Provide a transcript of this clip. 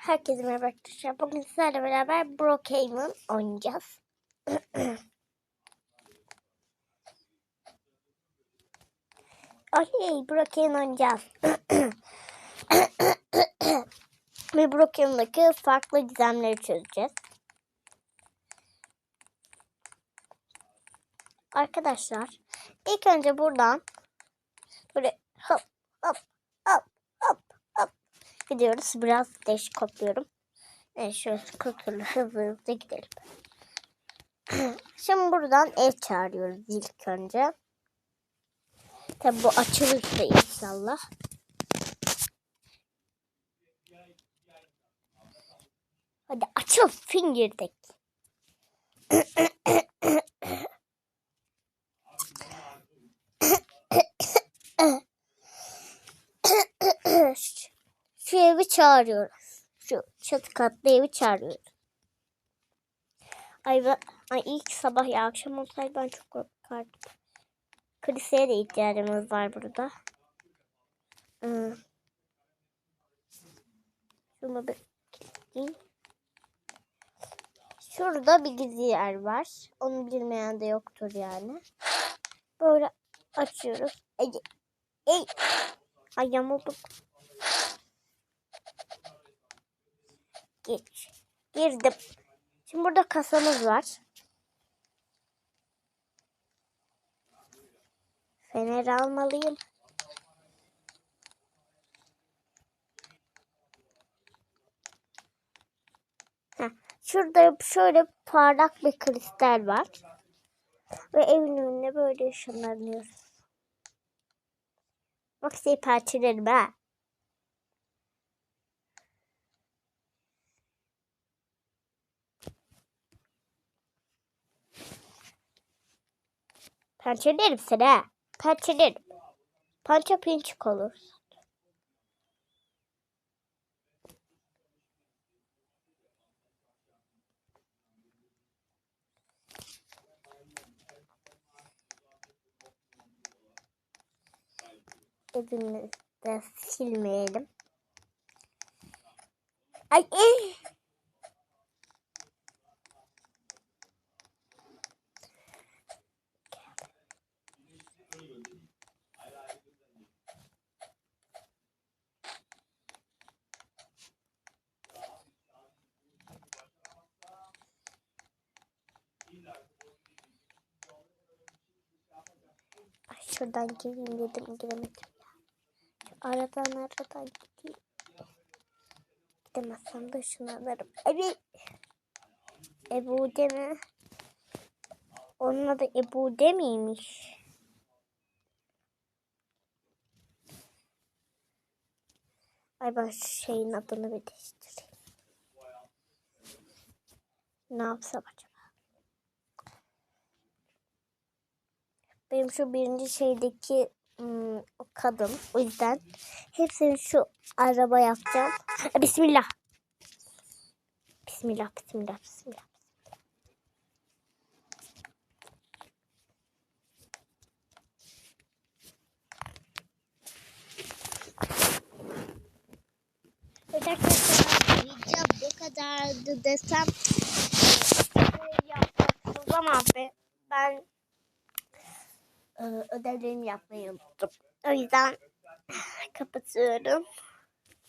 Herkese merhaba arkadaşlar. Bugün sizlerle beraber Brookhaven oynayacağız. Oley Brookhaven oynayacağız. Ve Brookhaven'daki farklı gizemleri çözeceğiz. Arkadaşlar ilk önce buradan böyle hop hop gidiyoruz. Biraz değişik kopluyorum. Evet şöyle kontrolü hızlı hızlı gidelim. Şimdi buradan ev çağırıyoruz ilk önce. Tabi bu açılırsa inşallah. Hadi açıl fingirdek. Şu evi çağırıyoruz. Şu çatı katlı evi çağırıyoruz. Ay, ben, ay ilk sabah ya akşam olsaydı ben çok korkardım. Krise'ye de ihtiyacımız var burada. Hmm. Şunu bir kilitleyeyim. Şurada bir gizli yer var. Onu bilmeyen de yoktur yani. Böyle açıyoruz. Ey, ey. Ay yamulduk. Geç. Girdim. Şimdi burada kasamız var. Fener almalıyım. Heh, şurada şöyle parlak bir kristal var. Ve evin önüne böyle ışınlanıyoruz. Bak seni parçalarım ha. Pençelerim seni ha. Pençelerim. Pança pinçik olur. Evimizi de silmeyelim. Ay, ay. Ay şuradan gireyim dedim giremedim. Şu aradan aradan gideyim. Gidemezsem de şunu alırım. Evet. Ebu mi? Onun adı Ebu miymiş? Ay ben şu şeyin adını bir değiştireyim. Ne yapsam acaba? Benim şu birinci şeydeki ım, o kadın. O yüzden hepsini şu araba yapacağım. Bismillah. Bismillah, bismillah, bismillah. Arkadaşlar video bu kadardı desem yapacaksınız ama be- ben ödevlerimi yapmayı unuttum. O yüzden kapatıyorum.